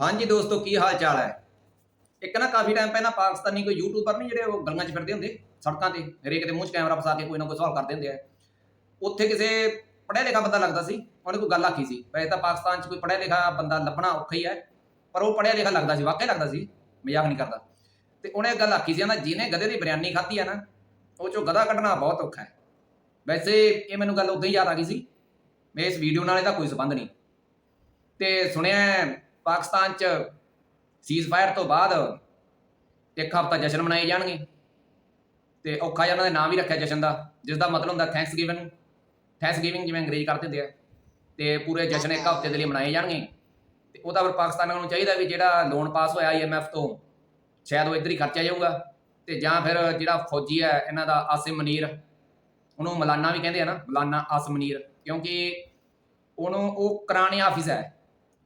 ਹਾਂਜੀ ਦੋਸਤੋ, ਕੀ ਹਾਲ ਚਾਲ ਹੈ? ਇੱਕ ਨਾ ਕਾਫੀ ਟਾਈਮ ਪਹਿਲਾਂ ਪਾਕਿਸਤਾਨੀ ਕੋਈ ਯੂਟਿਊਬਰ ਨਹੀਂ ਜਿਹੜੇ ਉਹ ਗਲੀਆਂ 'ਚ ਫਿਰਦੇ ਹੁੰਦੇ, ਸੜਕਾਂ ਤੇ ਹਰੇਕ ਦੇ ਮੂੰਹ 'ਚ ਕੈਮਰਾ ਫਸਾ ਕੇ ਕੋਈ ਨਾ ਕੋਈ ਸਵਾਲ ਕਰਦੇ ਹੁੰਦੇ ਆ। ਉੱਥੇ ਕਿਸੇ ਪੜ੍ਹਿਆ ਲਿਖਾ ਬੰਦਾ ਲੱਗਦਾ ਸੀ, ਉਹਨੇ ਕੋਈ ਗੱਲ ਆਖੀ ਸੀ, ਵੈਸੇ ਤਾਂ ਪਾਕਿਸਤਾਨ 'ਚ ਕੋਈ ਪੜ੍ਹਿਆ ਲਿਖਾ ਬੰਦਾ ਲੱਭਣਾ ਔਖਾ ਹੀ ਹੈ, ਪਰ ਉਹ ਪੜ੍ਹਿਆ ਲਿਖਾ ਲੱਗਦਾ ਸੀ ਵਾਕਿਆ ਲੱਗਦਾ ਸੀ, ਮਜ਼ਾਕ ਨਹੀਂ ਕਰਦਾ। ਤੇ ਉਹਨੇ ਗੱਲ ਆਖੀ ਸੀ ਨਾ, ਜਿਹਨੇ ਗਧੇ ਦੀ ਬਿਰਿਆਨੀ ਖਾਧੀ ਆ ਨਾ, ਉਹ ਚੋਂ ਗਧਾ ਕੱਢਣਾ ਬਹੁਤ ਔਖਾ ਹੈ। ਵੈਸੇ ਇਹ ਮੈਨੂੰ ਗੱਲ ਉਦੋਂ ਹੀ ਯਾਦ ਆ ਗਈ ਸੀ, ਮੈਂ ਇਸ ਵੀਡੀਓ ਨਾਲ ਇਹਦਾ ਕੋਈ ਸੰਬੰਧ ਨਹੀਂ। ਤੇ ਸੁਣਿਆ ਪਾਕਿਸਤਾਨ 'ਚ ਸੀਜ਼ ਫਾਇਰ ਤੋਂ ਬਾਅਦ ਇੱਕ ਹਫ਼ਤਾ ਜਸ਼ਨ ਮਨਾਏ ਜਾਣਗੇ ਤੇ ਔਖਾ ਜਿਹਾ ਉਹਨਾਂ ਦਾ ਨਾਮ ਵੀ ਰੱਖਿਆ ਜਸ਼ਨ ਦਾ ਜਿਸ ਦਾ ਮਤਲਬ ਹੁੰਦਾ ਥੈਂਕਸ ਗਿਵਨ ਥੈਂਕਸ ਗਿਵਿੰਗ ਜਿਵੇਂ ਅੰਗਰੇਜ਼ ਕਰਦੇ ਹੁੰਦੇ ਆ, ਤੇ ਪੂਰੇ ਜਸ਼ਨ ਇੱਕ ਹਫ਼ਤੇ ਦੇ ਲਈ ਮਨਾਏ ਜਾਣਗੇ। ਤੇ ਉਹਦਾ ਫਿਰ ਪਾਕਿਸਤਾਨ ਨੂੰ ਚਾਹੀਦਾ ਵੀ ਜਿਹੜਾ ਲੋਨ ਪਾਸ ਹੋਇਆ ਆਈਐਮਐਫ ਤੋਂ, ਸ਼ਾਇਦ ਉਹ ਇੱਧਰ ਹੀ ਖਰਚਿਆ ਜਾਊਗਾ, ਤੇ ਜਾਂ ਫਿਰ ਜਿਹੜਾ ਫੌਜੀ ਹੈ, ਇਹਨਾਂ ਦਾ ਆਸਿਮ ਮਨੀਰ, ਉਹਨੂੰ ਮਲਾਨਾ ਵੀ ਕਹਿੰਦੇ ਆ ਨਾ, ਮਲਾਨਾ ਆਸਿਮ ਮਨੀਰ, ਕਿਉਂਕਿ ਉਹਨੂੰ, ਉਹ ਕਰਾਣੇ ਆਫਿਸ ਹੈ।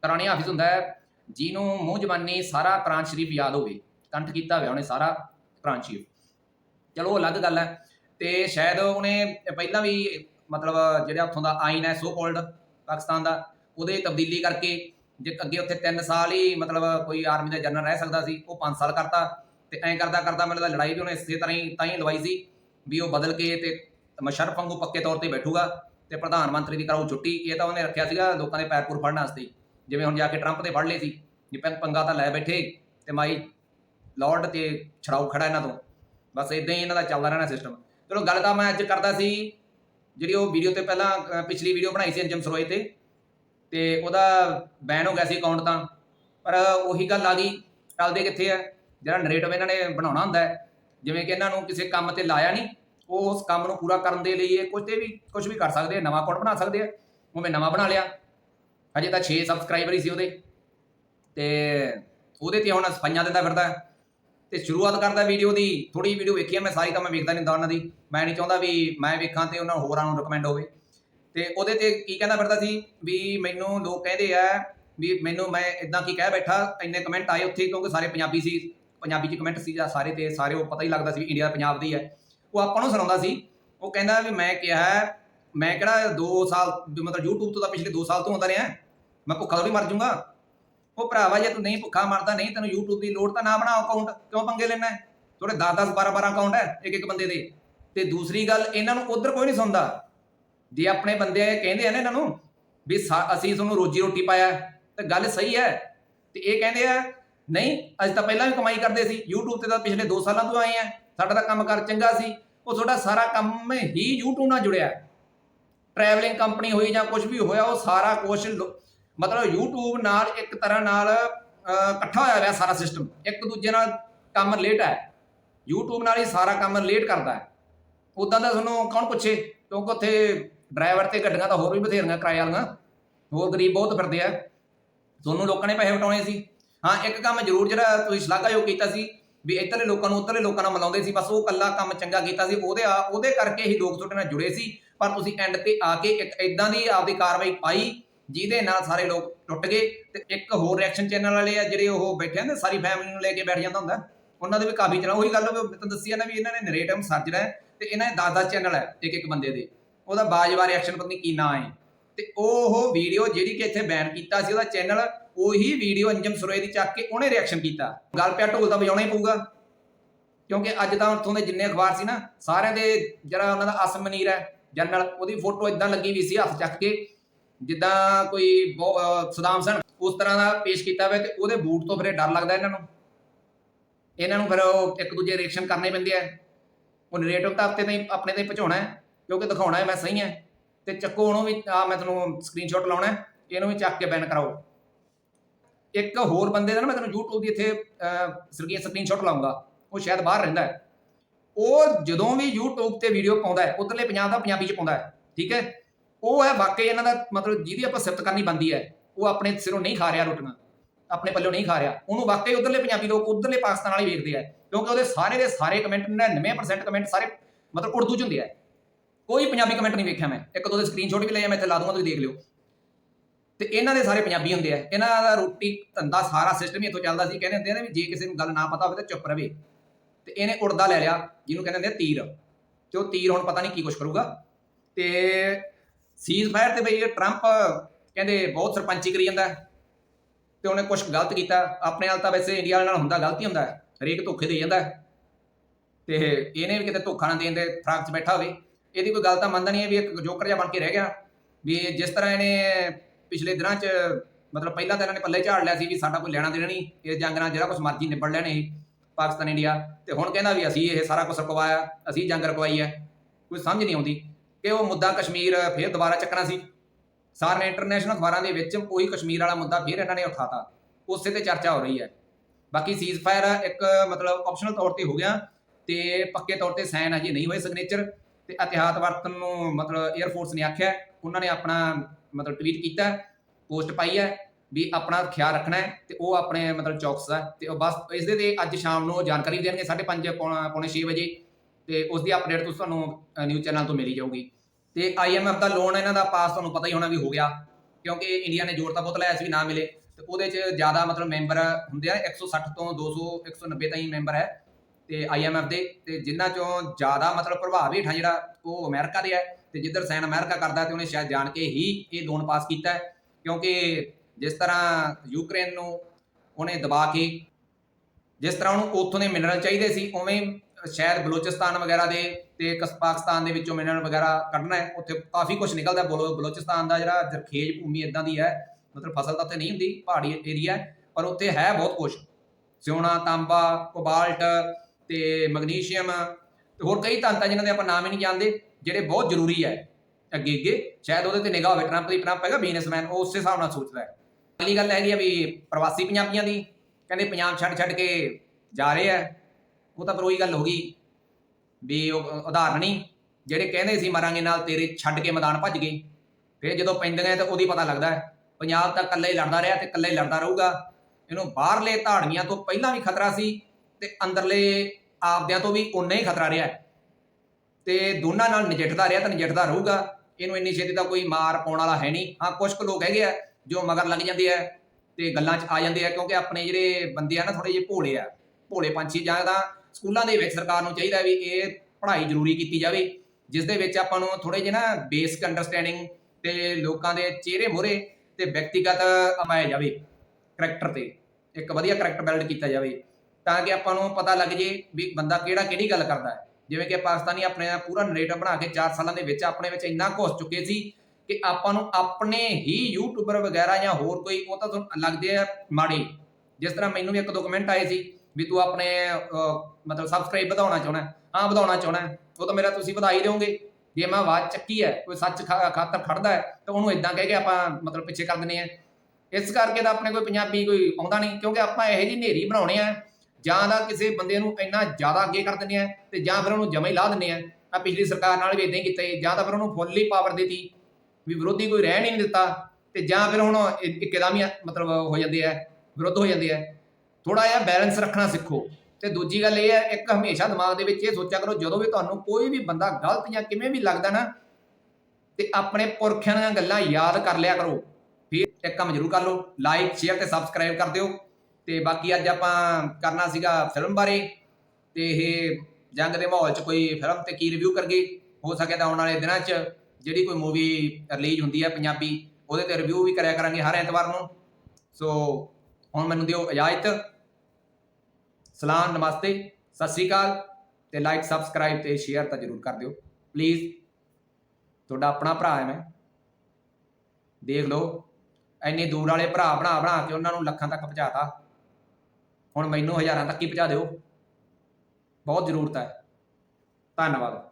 ਕੁਰਾਨੀ ਹਾਫਿਜ਼ ਹੁੰਦਾ ਹੈ। ਜਿਹਨੂੰ ਮੂੰਹ ਜ਼ਬਾਨੀ ਸਾਰਾ ਕੁਰਾਨ ਸ਼ਰੀਫ ਯਾਦ ਹੋਵੇ, ਕੰਠ ਕੀਤਾ ਹੋਇਆ ਉਹਨੇ ਸਾਰਾ ਕੁਰਾਨ ਸ਼ਰੀਫ। ਚਲੋ, ਉਹ ਅਲੱਗ ਗੱਲ ਹੈ। ਤੇ ਸ਼ਾਇਦ ਉਹਨੇ ਪਹਿਲਾਂ ਵੀ ਮਤਲਬ ਜਿਹੜਾ ਉੱਥੋਂ ਦਾ ਆਇਨ ਹੈ ਸੋ ਕਾਲਡ ਪਾਕਿਸਤਾਨ ਦਾ, ਉਹਦੇ ਤਬਦੀਲੀ ਕਰਕੇ ਜੇ ਅੱਗੇ ਉੱਥੇ 3 ਸਾਲ ਹੀ ਮਤਲਬ ਕੋਈ ਆਰਮੀ ਦਾ ਜਨਰਲ ਰਹਿ ਸਕਦਾ ਸੀ, ਉਹ 5 ਸਾਲ ਕਰਤਾ। ਤੇ ਐਂ ਕਰਦਾ ਕਰਦਾ ਮੈਨੂੰ ਲੱਗਦਾ ਲੜਾਈ ਵੀ ਉਹਨੇ ਇਸੇ ਤਰ੍ਹਾਂ ਹੀ, ਤਾਂ ਹੀ ਲਵਾਈ ਸੀ ਵੀ ਉਹ ਬਦਲ ਕੇ ਤੇ ਮਸ਼ਰਫ ਵਾਂਗੂ ਪੱਕੇ ਤੌਰ ਤੇ ਬੈਠੂਗਾ ਤੇ ਪ੍ਰਧਾਨ ਮੰਤਰੀ ਦੀ ਕਰਾਉ ਛੁੱਟੀ ਇਹ ਤਾਂ ਉਹਨੇ ਰੱਖਿਆ ਸੀਗਾ ਲੋਕਾਂ ਦੇ ਪੈਰ ਪੂਰ ਫੜਨ ਵਾਸਤੇ ਜਿਵੇਂ ਹੁਣ ਜਾ ਕੇ ਟਰੰਪ ਦੇ ਫੜ ਲਏ ਸੀ ਜੇ ਪੰਗ- ਪੰਗਾ ਤਾਂ ਲੈ ਬੈਠੇ, ਤੇ ਮਾਈ ਲਾਰਡ ਤੇ ਛੜਾਉ ਖੜਾ ਇਹਨਾਂ ਤੋਂ। ਬਸ ਇਦਾਂ ਹੀ ਇਹਨਾਂ ਦਾ ਚੱਲਦਾ ਰਹਿਣਾ ਸਿਸਟਮ ਚਲੋ ਗੱਲ ਤਾਂ ਮੈਂ ਅੱਜ ਕਰਦਾ ਸੀ, ਜਿਹੜੀ ਉਹ ਵੀਡੀਓ ਤੇ ਪਹਿਲਾਂ ਪਿਛਲੀ ਵੀਡੀਓ ਬਣਾਈ ਸੀ ਅੰਜਮ ਸਰੋਏ ਤੇ ਤੇ ਉਹਦਾ ਬੈਨ ਹੋ ਗਿਆ ਸੀ ਅਕਾਊਂਟ ਤਾਂ। ਪਰ ਉਹੀ ਗੱਲ ਆ ਗਈ ਟਲਦੇ ਕਿੱਥੇ ਆ? ਜਿਹੜਾ ਨਰੇਟਿਵ ਇਹਨਾਂ ਨੇ ਬਣਾਉਣਾ ਹੁੰਦਾ ਜਿਵੇਂ ਕਿ ਇਹਨਾਂ ਨੂੰ ਕਿਸੇ ਕੰਮ ਤੇ ਲਾਇਆ ਨਹੀਂ, ਉਹ ਉਸ ਕੰਮ ਨੂੰ ਪੂਰਾ ਕਰਨ ਦੇ ਲਈ ਇਹ ਕੁਝ ਤੇ ਵੀ ਕੁਝ ਵੀ ਕਰ ਸਕਦੇ ਆ, ਨਵਾਂ ਅਕਾਊਂਟ ਬਣਾ ਸਕਦੇ ਆ ਉਹ ਮੈਂ ਨਵਾਂ ਬਣਾ ਲਿਆ। ਹਜੇ ਤਾਂ 6 ਸਬਸਕ੍ਰਾਈਬਰ ਹੀ ਸੀ ਉਹਦੇ। ਤੇ ਉਹਦੇ ਤੇ ਹੁਣ ਸਫਾਈਆਂ ਦਿੰਦਾ ਫਿਰਦਾ। ਹੈ। ਤੇ ਸ਼ੁਰੂਆਤ ਕਰਦਾ ਵੀਡੀਓ ਦੀ ਥੋੜੀ ਵੀਡੀਓ ਵੇਖੀ ਆ ਮੈਂ, ਸਾਰੀ ਤਾਂ ਮੈਂ ਵੇਖਦਾ ਨਹੀਂ ਹੁੰਦਾ ਉਹਨਾਂ ਦੀ। ਮੈਂ ਨਹੀਂ ਚਾਹੁੰਦਾ ਵੀ ਮੈਂ ਵੇਖਾਂ ਤੇ ਉਹਨਾਂ ਹੋਰਾਂ ਨੂੰ ਰეკਮੈਂਡ ਹੋਵੇ। ਤੇ ਉਹਦੇ ਤੇ ਕੀ ਕਹਿੰਦਾ ਫਿਰਦਾ ਸੀ ਵੀ ਮੈਨੂੰ ਲੋਕ ਕਹਿੰਦੇ ਆ ਵੀ ਮੈਨੂੰ ਮੈਂ ਇਦਾਂ ਕੀ ਕਹਿ ਬੈਠਾ, ਇੰਨੇ ਕਮੈਂਟ ਆਏ ਉੱਥੇ ਕਿਉਂਕਿ ਸਾਰੇ ਪੰਜਾਬੀ ਸੀ, ਪੰਜਾਬੀ ਚ ਕਮੈਂਟ ਸੀ ਜਾਂ ਸਾਰੇ ਤੇ ਸਾਰੇ ਉਹ ਪਤਾ ਹੀ ਲੱਗਦਾ ਸੀ ਵੀ ਇੰਡੀਆ ਪੰਜਾਬ ਦੀ ਹੈ। ਉਹ ਆਪਾਂ ਨੂੰ ਸੁਣਾਉਂਦਾ ਸੀ। ਉਹ ਕਹਿੰਦਾ ਵੀ ਮੈਂ ਕਿਹਾ ਮੈਂ ਕਿਹੜਾ 2 ਸਾਲ, ਮਤਲਬ YouTube ਤੋਂ ਤਾਂ ਪਿਛਲੇ 2 ਸਾਲ ਤੋਂ ਆਉਂਦਾ ਰਿਹਾ। ਮੈਂ ਭੁੱਖਾ ਥੋੜੀ ਮਰ ਜਾਊਂਗਾ। ਉਹ ਭਰਾਵਾ, ਜੇ ਤੂੰ ਨਹੀਂ ਭੁੱਖਾ ਮਰਦਾ, ਨਹੀਂ ਤੈਨੂੰ YouTube ਦੀ ਲੋੜ ਤਾਂ ਨਾ ਬਣਾ ਅਕਾਊਂਟ ਕਿਉਂ ਪੰਗੇ ਲੈਣਾ ਥੋੜੇ 10 10 12 12 ਅਕਾਊਂਟ ਹੈ ਇੱਕ ਇੱਕ ਬੰਦੇ ਦੇ। ਤੇ ਦੂਸਰੀ ਗੱਲ, ਇਹਨਾਂ ਨੂੰ ਉਧਰ ਕੋਈ ਨਹੀਂ ਸੁਣਦਾ। ਜੇ ਆਪਣੇ ਬੰਦੇ ਕਹਿੰਦੇ ਆ ਨਾ ਇਹਨਾਂ ਨੂੰ ਵੀ ਅਸੀਂ ਤੁਹਾਨੂੰ ਰੋਜੀ ਰੋਟੀ ਪਾਇਆ ਤੇ ਗੱਲ ਸਹੀ ਹੈ। ਤੇ ਇਹ ਕਹਿੰਦੇ ਆ, ਨਹੀਂ, ਅਸੀਂ ਤਾਂ ਪਹਿਲਾਂ ਵੀ ਕਮਾਈ ਕਰਦੇ ਸੀ। YouTube ਤੇ ਤਾਂ ਪਿਛਲੇ 2 ਸਾਲਾਂ ਤੋਂ ਆਏ ਆ। ਸਾਡਾ ਤਾਂ ਕੰਮ ਕਰ ਚੰਗਾ ਸੀ। ਉਹ ਤੁਹਾਡਾ ਸਾਰਾ ਕੰਮ ਹੀ YouTube ਨਾਲ ਜੁੜਿਆ। ਟਰੈਵਲਿੰਗ ਕੰਪਨੀ ਹੋਈ ਜਾਂ ਕੁਝ ਵੀ ਹੋਇਆ, ਉਹ ਸਾਰਾ ਕੁਝ ਮਤਲਬ YouTube ਨਾਲ ਇੱਕ ਤਰ੍ਹਾਂ ਨਾਲ ਇਕੱਠਾ ਹੋਇਆ ਹੋਇਆ ਸਾਰਾ ਸਿਸਟਮ ਇੱਕ ਦੂਜੇ ਨਾਲ ਕੰਮ ਰਿਲੇਟ ਹੈ। YouTube ਨਾਲ ਹੀ ਸਾਰਾ ਕੰਮ ਰਿਲੇਟ ਕਰਦਾ ਹੈ। ਉਦਾਂ ਦਾ ਤੁਹਾਨੂੰ ਕੌਣ ਪੁੱਛੇ? ਕਿਉਂਕਿ ਉੱਥੇ ਡਰਾਈਵਰ ਤੇ ਗੱਡੀਆਂ ਤਾਂ ਹੋਰ ਵੀ ਬਥੇਰੀਆਂ ਕਿਰਾਏ ਵਾਲੀਆਂ। ਹੋਰ ਗਰੀਬ ਬਹੁਤ ਫਿਰਦੇ ਆ। ਤੁਹਾਨੂੰ ਲੋਕਾਂ ਨੇ ਪੈਸੇ ਵਟਾਉਣੇ ਸੀ। ਹਾਂ, ਇੱਕ ਕੰਮ ਜ਼ਰੂਰ ਜਿਹੜਾ ਤੁਸੀਂ ਸ਼ਲਾਘਾਯੋਗ ਕੀਤਾ ਸੀ ਵੀ ਇੱਧਰਲੇ ਲੋਕਾਂ ਨੂੰ ਉੱਧਰਲੇ ਲੋਕਾਂ ਨਾਲ ਮਿਲਾਉਂਦੇ ਸੀ, ਬਸ ਉਹ ਕੱਲਾ ਕੰਮ ਚੰਗਾ ਕੀਤਾ ਸੀ, ਉਹਦੇ ਆ, ਉਹਦੇ ਕਰਕੇ ਹੀ ਲੋਕ ਤੁਹਾਡੇ ਨਾਲ ਜੁੜੇ ਸੀ, ਪਰ ਤੁਸੀਂ ਐਂਡ ਤੇ ਆ ਕੇ ਇੱਕ ਇਦਾਂ ਦੀ ਆਪਦੀ ਕਾਰਵਾਈ ਪਾਈ, ਜਿਹਦੇ ਨਾਲ ਸਾਰੇ ਲੋਕ ਟੁੱਟ ਗਏ, ਤੇ ਇੱਕ ਹੋਰ ਰਿਐਕਸ਼ਨ ਚੈਨਲ ਵਾਲੇ ਆ ਜਿਹੜੇ ਉਹ ਬੈਠੇ ਹੁੰਦੇ ਸਾਰੀ ਫੈਮਿਲੀ ਨੂੰ ਲੈ ਕੇ ਬੈਠ ਜਾਂਦਾ ਹੁੰਦਾ, ਉਹਨਾਂ ਦੇ ਵੀ ਕਾਫੀ ਚਲਾ, ਉਹੀ ਗੱਲ ਮੈਂ ਤੁਹਾਨੂੰ ਦੱਸੀ ਆ ਨਾ ਵੀ ਇਹਨਾਂ ਨੇ ਨਰੇਟਿਵ ਸਰਜਣਾ ਤੇ ਇਹਨਾਂ ਦੇ 10-10 ਚੈਨਲ ਹੈ ਇੱਕ ਇੱਕ ਬੰਦੇ ਦੇ, ਉਹਦਾ ਬਾਜਵਾ ਰਿਐਕਸ਼ਨ ਪਤਨੀ ਕੀ ਨਾਂ ਹੈ, ਤੇ ਉਹ ਵੀਡੀਓ ਜਿਹੜੀ ਕਿ ਇੱਥੇ ਬੈਨ ਕੀਤਾ ਸੀ, ਉਹਦਾ ਚੈਨਲ ਉਹੀ ਵੀਡੀਓ ਅੰਜਮ ਸੁਰੋਏ ਦੀ ਚੱਕ ਕੇ ਉਹਨੇ ਰਿਐਕਸ਼ਨ ਕੀਤਾ। ਗੱਲ ਪਿਆ ਢੋਲ ਤਾਂ ਵਜਾਉਣਾ ਹੀ ਪਊਗਾ। ਕਿਉਂਕਿ ਅੱਜ ਤਾਂ ਉੱਥੋਂ ਦੇ ਜਿੰਨੇ ਅਖਬਾਰ ਸੀ ਨਾ, ਸਾਰਿਆਂ ਦੇ ਜਿਹੜਾ ਉਹਨਾਂ ਦਾ ਅਸਮ ਮਨੀਰ ਹੈ, ਜਨਰਲ, ਉਹਦੀ ਫੋਟੋ ਇਦਾਂ ਲੱਗੀ ਵੀ ਸੀ, ਹੱਥ ਚੱਕ ਕੇ। ਜਿੱਦਾਂ ਕੋਈ ਬਹੁ- ਸਨ ਉਸ ਤਰ੍ਹਾਂ ਦਾ ਪੇਸ਼ ਕੀਤਾ ਹੋਇਆ ਤੇ ਉਹਦੇ ਬੂਟ ਤੋਂ ਫਿਰ ਡਰ ਲੱਗਦਾ ਇਹਨਾਂ ਨੂੰ। ਇਹਨਾਂ ਨੂੰ ਫਿਰ ਉਹ ਇੱਕ ਦੂਜੇ ਰਿਐਕਸ਼ਨ ਕਰਨੇ ਪੈਂਦੇ ਆ। ਉਹ ਨਰੇਟਿਵ ਤਾਂ ਆਪਣੇ ਤੇ ਆਪਣੇ ਤੇ ਪਹੁੰਚਾਉਣਾ ਹੈ, ਕਿਉਂਕਿ ਦਿਖਾਉਣਾ ਹੈ ਮੈਂ ਸਹੀ ਹੈ। ਤੇ ਚੱਕੋ ਉਹਨੂੰ ਵੀ ਆ ਮੈਂ ਤੁਹਾਨੂੰ ਸਕਰੀਨਸ਼ਾਟ ਲਾਉਣਾ ਇਹਨੂੰ ਵੀ ਚੱਕ ਕੇ ਬੈਨ ਕਰਾਓ। ਇੱਕ ਹੋਰ ਬੰਦੇ ਦਾ ਨਾ ਮੈਂ ਤੁਹਾਨੂੰ YouTube ਦੀ ਇੱਥੇ ਸਰਗੀ ਸਕਰੀਨਸ਼ਾਟ ਲਾਉਂਗਾ, ਉਹ ਸ਼ਾਇਦ ਬਾਹਰ ਰਹਿੰਦਾ ਹੈ। ਉਹ ਜਦੋਂ ਵੀ YouTube ਤੇ ਵੀਡੀਓ ਪਾਉਂਦਾ ਹੈ ਉਧਰਲੇ ਪੰਜਾਬ ਦਾ ਪੰਜਾਬੀ ਚ ਪਾਉਂਦਾ ਹੈ, ਠੀਕ ਹੈ? ਉਹ ਹੈ ਵਾਕਈ ਇਹਨਾਂ ਦਾ ਮਤਲਬ ਜਿਹਦੀ ਆਪਾਂ ਸਿਫਤ ਕਰਨੀ ਬੰਦੀ ਹੈ, ਉਹ ਆਪਣੇ ਸਿਰੋਂ ਨਹੀਂ ਖਾ ਰਿਹਾ ਰੋਟੀਆਂ, ਆਪਣੇ ਪੱਲੋਂ ਨਹੀਂ ਖਾ ਰਿਹਾ। ਉਹਨੂੰ ਵਾਕਈ ਉਧਰਲੇ ਪੰਜਾਬੀ ਲੋਕ ਉਧਰਲੇ ਪਾਕਿਸਤਾਨ ਵਾਲੇ ਵੇਖਦੇ ਆ, ਕਿਉਂਕਿ ਉਹਦੇ ਸਾਰੇ ਦੇ ਸਾਰੇ ਕਮੈਂਟ 99% ਕਮੈਂਟ ਸਾਰੇ ਮਤਲਬ ਉਰਦੂ ਚ ਹੁੰਦੇ ਆ। ਕੋਈ ਪੰਜਾਬੀ ਕਮੈਂਟ ਨਹੀਂ ਵੇਖਿਆ ਮੈਂ, ਇੱਕ ਦੋ ਦੇ ਸਕਰੀਨਸ਼ਾਟ ਵੀ ਲਏ ਆ, ਮੈਂ ਇੱਥੇ ਲਾ ਦੂੰਗਾ, ਤੁਸੀਂ ਦੇਖ ਲਿਓ। ਤੇ ਇਹਨਾਂ ਦੇ ਸਾਰੇ ਪੰਜਾਬੀ ਹੁੰਦੇ ਆ। ਇਹਨਾਂ ਦਾ ਰੋਟੀ, ਧੰਦਾ ਸਾਰਾ ਸਿਸਟਮ ਹੀ ਇੱਥੋਂ ਚੱਲਦਾ ਸੀ। ਕਹਿੰਦੇ ਹੁੰਦੇ ਆ ਨਾ ਵੀ ਜੇ ਕਿਸੇ ਨੂੰ ਗੱਲ ਨਾ ਪਤਾ ਹੋਵੇ ਤਾਂ ਚੁੱਪ ਰਵੇ। ਤੇ ਇਹਨੇ ਉੜਦਾ ਲੈ ਲਿਆ, ਜਿਹਨੂੰ ਕਹਿੰਦੇ ਹੁੰਦੇ ਆ ਤੀਰ। ਤੇ ਉਹ ਤੀਰ ਹੁਣ ਪਤਾ ਨਹੀਂ ਕੀ ਕੁਛ ਕਰੂਗਾ। ਤੇ ਸੀਜ਼ ਫਾਇਰ ਤੇ ਬਈ ਇਹ ਟਰੰਪ ਕਹਿੰਦੇ ਬਹੁਤ ਸਰਪੰਚੀ ਕਰੀ ਜਾਂਦਾ ਹੈ। ਤੇ ਉਹਨੇ ਕੁਝ ਗਲਤ ਕੀਤਾ। ਆਪਣੇ ਨਾਲ ਤਾਂ ਵੈਸੇ ਇੰਡੀਆ ਨਾਲ ਹੁੰਦਾ, ਗਲਤੀ ਹੁੰਦਾ ਹਰੇਕ ਧੋਖੇ ਦੇ ਜਾਂਦਾ ਹੈ। ਤੇ ਇਹਨੇ ਵੀ ਕਿਤੇ ਧੋਖਾ ਨਾ ਦੇਣ ਦੇ ਫਰਾਕ 'ਚ ਬੈਠਾ ਹੋਵੇ। ਇਹਦੀ ਕੋਈ ਗੱਲ ਤਾਂ ਮੰਨਦਾ ਨਹੀਂ ਹੈ ਵੀ ਇੱਕ ਜੋਕਰ ਜਿਹਾ ਬਣ ਕੇ ਰਹਿ ਗਿਆ। ਵੀ ਜਿਸ ਤਰ੍ਹਾਂ ਇਹਨੇ ਪਿਛਲੇ ਦਿਨਾਂ 'ਚ, ਮਤਲਬ ਪਹਿਲਾਂ ਤਾਂ ਇਹਨਾਂ ਨੇ ਪੱਲੇ ਝਾੜ ਲਿਆ ਸੀ ਵੀ ਸਾਡਾ ਕੋਈ ਲੈਣਾ ਦੇਣਾ ਨਹੀਂ, ਇਹ ਜੰਗ ਨਾਲ ਜਿਹੜਾ ਕੁਝ ਮਰਜ਼ੀ ਨਿਬੜ ਲੈਣੇ ਪਾਕਿਸਤਾਨ, ਇੰਡੀਆ। ਤੇ ਹੁਣ ਕਹਿੰਦਾ ਵੀ ਅਸੀਂ ਇਹ ਸਾਰਾ ਕੁਝ ਰਕਵਾਇਆ, ਅਸੀਂ ਜੰਗ ਰਕਵਾਈ ਹੈ। ਕੋਈ ਸਮਝ ਨਹੀਂ ਆਉਂਦੀ ਕਿ ਉਹ ਮੁੱਦਾ ਕਸ਼ਮੀਰ ਫੇਰ ਦੁਬਾਰਾ ਚੱਕਣਾ ਸੀ। ਸਾਰੇ ਇੰਟਰਨੈਸ਼ਨਲ ਅਖਬਾਰਾਂ ਦੇ ਵਿੱਚ ਉਹੀ ਕਸ਼ਮੀਰ ਵਾਲਾ ਮੁੱਦਾ ਫੇਰ ਇਹਨਾਂ ਨੇ ਉਠਾਤਾ। ਉਸੇ ਤੇ ਚਰਚਾ ਹੋ ਰਹੀ ਹੈ। ਬਾਕੀ ਸੀਜ਼ਫਾਇਰ ਇੱਕ, ਮਤਲਬ ਆਪਸ਼ਨਲ ਤੌਰ ਤੇ ਹੋ ਗਿਆ ਤੇ ਪੱਕੇ ਤੌਰ ਤੇ ਸਾਈਨ ਅਜੇ ਨਹੀਂ ਹੋਏ ਸਿਗਨੇਚਰ ਤੇ ਅਤਿਹਾਤ ਵਰਤਨ ਨੂੰ ਮਤਲਬ 에ਅਰ ਫੋਰਸ ਨੇ ਆਖਿਆ। ਉਹਨਾਂ ਨੇ ਆਪਣਾ ਮਤਲਬ ਟਵੀਟ ਕੀਤਾ ਪੋਸਟ ਪਾਈ ਹੈ ਵੀ ਆਪਣਾ ਖਿਆਲ ਰੱਖਣਾ ਹੈ ਤੇ ਉਹ ਆਪਣੇ ਮਤਲਬ ਚੌਕਸ ਹੈ ਤੇ ਉਹ ਬਸ ਇਸ ਦੇ ਤੇ ਅੱਜ ਸ਼ਾਮ ਨੂੰ ਜਾਣਕਾਰੀ ਦੇਣਗੇ 5:30 ਪੌਣੇ 6 ਵਜੇ ਤੇ ਉਸ ਦੀ ਅਪਡੇਟ ਤੁਸੀਂ ਤੁਹਾਨੂੰ ਨਿਊਜ਼ ਚੈਨਲ ਤੋਂ ਮਿਲੀ ਜਾਊਗੀ। ਤੇ ਆਈਐਮਐਫ ਦਾ ਲੋਨ ਇਹਨਾਂ ਦਾ ਪਾਸ ਤੁਹਾਨੂੰ ਪਤਾ ਹੀ ਹੋਣਾ ਵੀ ਹੋ ਗਿਆ, ਕਿਉਂਕਿ ਇੰਡੀਆ ਨੇ ਜ਼ੋਰ ਤਾਂ ਬਹੁਤ ਲਾਇਆ ਸੀ ਵੀ ਨਾ ਮਿਲੇ ਤੇ ਉਹਦੇ 'ਚ ਜ਼ਿਆਦਾ ਮਤਲਬ ਮੈਂਬਰ ਹੁੰਦੇ ਆ 160 ਤੋਂ 200 190 ਤਾਈਂ ਮੈਂਬਰ ਹੈ ਤੇ ਆਈਐਮਐਫ ਦੇ ਤੇ ਜਿਨ੍ਹਾਂ ਚੋਂ ਜ਼ਿਆਦਾ ਮਤਲਬ ਪ੍ਰਭਾਵ ਹੇਠਾਂ ਜਿਹੜਾ ਉਹ ਅਮਰੀਕਾ ਦੇ ਹੈ। ਤੇ ਜਿੱਧਰ ਸਾਈਨ ਅਮਰੀਕਾ ਕਰਦਾ ਤੇ ਉਹਨੇ ਸ਼ਾਇਦ ਜਾਣ ਕੇ ਹੀ ਇਹ ਲੋਨ ਪਾਸ ਕੀਤਾ ਕਿਉਂਕਿ ਜਿਸ ਤਰ੍ਹਾਂ ਯੂਕਰੇਨ ਨੂੰ ਉਹਨੇ ਦਬਾ ਕੇ, ਜਿਸ ਤਰ੍ਹਾਂ ਉਹਨੂੰ ਉੱਥੋਂ ਦੇ ਮਿਨਰਲ ਚਾਹੀਦੇ ਸੀ, ਉਵੇਂ ਸ਼ਾਇਦ ਬਲੋਚਿਸਤਾਨ ਵਗੈਰਾ ਦੇ ਤੇ ਕਸ- ਪਾਕਿਸਤਾਨ ਦੇ ਵਿੱਚੋਂ ਮਿਨਰਲ ਵਗੈਰਾ ਕੱਢਣਾ ਹੈ। ਉੱਥੇ ਕਾਫੀ ਕੁਝ ਨਿਕਲਦਾ ਬਲੋ- ਬਲੋਚਿਸਤਾਨ ਦਾ ਜਿਹੜਾ ਜ਼ਰਖੇਜ਼ ਭੂਮੀ ਇਦਾਂ ਦੀ ਹੈ, ਮਤਲਬ ਫਸਲ ਤਾਂ ਉੱਥੇ ਨਹੀਂ ਹੁੰਦੀ, ਪਹਾੜੀ ਏਰੀਆ ਪਰ ਉੱਥੇ ਹੈ ਬਹੁਤ ਕੁਝ ਸਿਉਣਾ, ਤਾਂਬਾ, ਕੋਬਾਲਟ ਤੇ ਮੈਗਨੀਸ਼ੀਅਮ ਤੇ ਹੋਰ ਕਈ ਧਾਤਾਂ ਜਿਨ੍ਹਾਂ ਦੇ ਆਪਾਂ ਨਾਮ ਹੀ ਨਹੀਂ ਜਾਣਦੇ। ਜਿਹੜੇ ਬਹੁਤ ਜ਼ਰੂਰੀ ਹੈ, ਅੱਗੇ ਅੱਗੇ, ਸ਼ਾਇਦ ਉਹਦੇ ਤੇ ਨਿਗਾਹ ਹੋਵੇ ਟਰੰਪ ਦੀ ਟਰੰਪ ਹੈਗਾ ਬਿਜ਼ਨਸਮੈਨ ਉਹ ਉਸੇ ਹਿਸਾਬ ਨਾਲ ਸੋਚਦਾ ਹੈ। ਅਗਲੀ ਗੱਲ ਹੈਗੀ ਆ ਵੀ ਪ੍ਰਵਾਸੀ ਪੰਜਾਬੀਆਂ ਦੀ, ਕਹਿੰਦੇ ਪੰਜਾਬ ਛੱਡ ਛੱਡ ਕੇ ਜਾ ਰਹੇ ਆ। ਉਹ ਤਾਂ ਪਰ ਉਹੀ ਗੱਲ ਹੋ ਗਈ, ਵੀ ਉਹ ਉਦਾਹਰਨ ਨਹੀਂ, ਜਿਹੜੇ ਕਹਿੰਦੇ ਸੀ ਮਰਾਂਗੇ ਨਾਲ ਤੇਰੇ ਛੱਡ ਕੇ ਮੈਦਾਨ ਭੱਜ ਗਏ, ਫਿਰ ਜਦੋਂ ਪੈਂਦੀਆਂ ਤਾਂ ਉਹਦੀ ਪਤਾ ਲੱਗਦਾ ਪੰਜਾਬ ਤਾਂ ਇਕੱਲਾ ਹੀ ਲੜਦਾ ਰਿਹਾ ਤੇ ਇਕੱਲਾ ਹੀ ਲੜਦਾ ਰਹੂਗਾ। ਇਹਨੂੰ ਬਾਹਰਲੇ ਧਾੜੀਆਂ ਤੋਂ ਪਹਿਲਾਂ ਵੀ ਖਤਰਾ ਸੀ ਤੇ ਅੰਦਰਲੇ ਆਪਦਿਆਂ ਤੋਂ ਵੀ ਉਨਾ ਹੀ ਖਤਰਾ ਰਿਹਾ ਤੇ ਦੋਨਾਂ ਨਾਲ ਨਜਿੱਠਦਾ ਰਿਹਾ ਤਾਂ ਨਜਿੱਠਦਾ ਰਹੂਗਾ। ਇਹਨੂੰ ਇੰਨੀ ਛੇਤੀ ਤਾਂ ਕੋਈ ਮਾਰ ਪਾਉਣ ਵਾਲਾ ਹੈ ਨਹੀਂ। ਹਾਂ ਕੁਝ ਕੁ ਲੋਕ ਹੈਗੇ ਆ ਜੋ ਮਗਰ ਲੱਗ ਜਾਂਦੇ ਆ ਤੇ ਗੱਲਾਂ 'ਚ ਆ ਜਾਂਦੇ ਆ ਕਿਉਂਕਿ ਆਪਣੇ ਜਿਹੜੇ ਬੰਦੇ ਆ ਨਾ ਥੋੜੇ ਜਿਹੇ ਭੋਲੇ ਆ, ਭੋਲੇ ਪੰਛੀ ਜਾਂ ਤਾਂ ਸਕੂਲਾਂ ਦੇ ਵਿੱਚ ਸਰਕਾਰ ਨੂੰ ਚਾਹੀਦਾ ਵੀ ਇਹ ਪੜ੍ਹਾਈ ਜ਼ਰੂਰੀ ਕੀਤੀ ਜਾਵੇ, ਜਿਸ ਦੇ ਵਿੱਚ ਆਪਾਂ ਨੂੰ ਥੋੜੇ ਜਿਹੇ ਨਾ ਬੇਸਿਕ ਅੰਡਰਸਟੈਂਡਿੰਗ ਤੇ ਲੋਕਾਂ ਦੇ ਚਿਹਰੇ ਮੋਹਰੇ ਤੇ ਵਿਅਕਤੀਗਤ ਅਮਾਇਆ ਜਾਵੇ ਕਰੈਕਟਰ ਤੇ, ਇੱਕ ਵਧੀਆ ਕਰੈਕਟਰ ਬਿਲਡ ਕੀਤਾ ਜਾਵੇ ਤਾਂ ਕਿ ਆਪਾਂ ਨੂੰ ਪਤਾ ਲੱਗ ਜੇ ਵੀ ਬੰਦਾ ਕਿਹੜਾ ਕਿਹੜੀ ਗੱਲ ਕਰਦਾ ਹੈ। ਜਿਵੇਂ ਕਿ ਪਾਕਿਸਤਾਨੀ ਆਪਣੇ ਦਾ ਪੂਰਾ ਨਰੇਟਿਵ ਬਣਾ ਕੇ 4 ਸਾਲਾਂ ਦੇ ਵਿੱਚ ਆਪਣੇ ਵਿੱਚ ਇੰਨਾ ਘੁਸ ਚੁੱਕੇ ਸੀ ਕਿ ਆਪਾਂ ਨੂੰ ਆਪਣੇ ਹੀ ਯੂਟਿਊਬਰ ਵਗੈਰਾ ਜਾਂ ਹੋਰ ਕੋਈ, ਉਹ ਤਾਂ ਤੁਹਾਨੂੰ ਲੱਗਦੇ ਆ ਮਾੜੇ। ਜਿਸ ਤਰ੍ਹਾਂ ਮੈਨੂੰ ਵੀ ਇੱਕ ਦੋ ਕਮੈਂਟ ਆਏ ਸੀ ਵੀ ਤੂੰ ਆਪਣੇ ਮਤਲਬ ਸਬਸਕ੍ਰਾਈਬ ਵਧਾਉਣਾ ਚਾਹਣਾ ਹਾਂ। ਵਧਾਉਣਾ ਚਾਹਣਾ ਉਹ ਤਾਂ ਮੇਰਾ ਤੁਸੀਂ ਵਧਾਈ ਦਿਓਗੇ। ਜੇ ਮੈਂ ਆਵਾਜ਼ ਚੱਕੀ ਹੈ, ਕੋਈ ਸੱਚ ਖਾ- ਖਾਤਰ ਖੜਦਾ ਹੈ, ਤਾਂ ਉਹਨੂੰ ਇਦਾਂ ਕਹਿ ਕੇ ਆਪਾਂ ਮਤਲਬ ਪਿੱਛੇ ਕਰ ਦਿੰਦੇ ਆ ਇਸ ਕਰਕੇ ਤਾਂ ਆਪਣੇ ਕੋਈ ਪੰਜਾਬੀ ਕੋਈ ਆਉਂਦਾ ਨਹੀਂ, ਕਿਉਂਕਿ ਆਪਾਂ ਇਹੋ ਜਿਹੀ ਨੇਰੀ ਬਣਾਉਣੇ ਆ ਜਾਂ ਤਾਂ ਕਿਸੇ ਬੰਦੇ ਨੂੰ ਇੰਨਾ ਜ਼ਿਆਦਾ ਅੱਗੇ ਕਰ ਦਿੰਦੇ ਆ ਤੇ ਜਾਂ ਫਿਰ ਉਹਨੂੰ ਜਮਾ ਹੀ ਲਾ ਦਿੰਦੇ ਆ। ਆ ਪਿਛਲੀ ਸਰਕਾਰ ਨਾਲ ਵੀ ਇਦਾਂ ਹੀ ਕੀਤਾ ਜਾਂ। ਤਾਂ ਫਿਰ ਉਹਨੂੰ ਫੁੱਲ ਹੀ ਪਾਵਰ ਦਿੱਤੀ ਵੀ ਵਿਰੋਧੀ ਕੋਈ ਰਹਿਣ ਹੀ ਨਹੀਂ ਦਿੱਤਾ ਤੇ ਜਾਂ ਫਿਰ ਹੁਣ ਇ- ਇੱਕਦਮ ਹੀ ਮਤਲਬ ਹੋ ਜਾਂਦੇ ਆ, ਵਿਰੁੱਧ ਹੋ ਜਾਂਦੇ ਆ। ਥੋੜਾ ਜਿਹਾ ਬੈਲੈਂਸ ਰੱਖਣਾ ਸਿੱਖੋ। ਤੇ ਦੂਜੀ ਗੱਲ ਇਹ ਹੈ ਇੱਕ ਹਮੇਸ਼ਾ ਦਿਮਾਗ ਦੇ ਵਿੱਚ ਇਹ ਸੋਚਿਆ ਕਰੋ, ਜਦੋਂ ਵੀ ਤੁਹਾਨੂੰ ਕੋਈ ਵੀ ਬੰਦਾ ਗਲਤ ਜਾਂ ਕਿਵੇਂ ਵੀ ਲੱਗਦਾ ਨਾ, ਤੇ ਆਪਣੇ ਪੁਰਖਿਆਂ ਦੀਆਂ ਗੱਲਾਂ ਯਾਦ ਕਰ ਲਿਆ ਕਰੋ। ਫਿਰ ਇੱਕ ਕੰਮ ਜ਼ਰੂਰ ਕਰ ਲਓ ਲਾਈਕ ਸ਼ੇਅਰ ਤੇ ਸਬਸਕ੍ਰਾਈਬ ਕਰ ਦਿਓ। ਤੇ ਬਾਕੀ ਅੱਜ ਆਪਾਂ ਕਰਨਾ ਸੀਗਾ ਫਿਲਮ ਬਾਰੇ ਤੇ ਇਹ ਜੰਗ ਦੇ ਮਾਹੌਲ 'ਚ ਕੋਈ ਫਿਲਮ ਤੇ ਕੀ ਰਿਵਿਊ ਕਰਗੇ? ਹੋ ਸਕੇ ਤਾਂ ਆਉਣ ਵਾਲੇ ਦਿਨਾਂ 'ਚ ਜਿਹੜੀ ਕੋਈ ਮੂਵੀ ਰਿਲੀਜ਼ ਹੁੰਦੀ ਹੈ ਪੰਜਾਬੀ, ਉਹਦੇ ਤੇ ਰਿਵਿਊ ਵੀ ਕਰਿਆ ਕਰਾਂਗੇ ਹਰ ਐਤਵਾਰ ਨੂੰ। ਸੋ ਹੁਣ ਮੈਨੂੰ ਦਿਓ ਇਜਾਜ਼ਤ। ਸਲਾਮ, ਨਮਸਤੇ, ਸਤਿ ਸ੍ਰੀ ਅਕਾਲ ਤੇ ਲਾਈਕ ਸਬਸਕ੍ਰਾਈਬ ਤੇ ਸ਼ੇਅਰ ਤਾਂ ਜ਼ਰੂਰ ਕਰ ਦਿਓ। ਪਲੀਜ਼ ਤੁਹਾਡਾ ਆਪਣਾ ਭਰਾ ਹੈ ਮੈਂ। ਦੇਖ ਲਓ, ਇੰਨੇ ਦੂਰ ਵਾਲੇ ਭਰਾ ਬਣਾ ਬਣਾ ਕੇ ਉਹਨਾਂ ਨੂੰ ਲੱਖਾਂ ਤੱਕ ਪਹੁੰਚਾਤਾ। ਹੁਣ ਮੈਨੂੰ ਹਜ਼ਾਰਾਂ ਤੱਕ ਹੀ ਪਹੁੰਚਾ ਦਿਓ। ਬਹੁਤ ਜ਼ਰੂਰਤ ਹੈ। ਧੰਨਵਾਦ।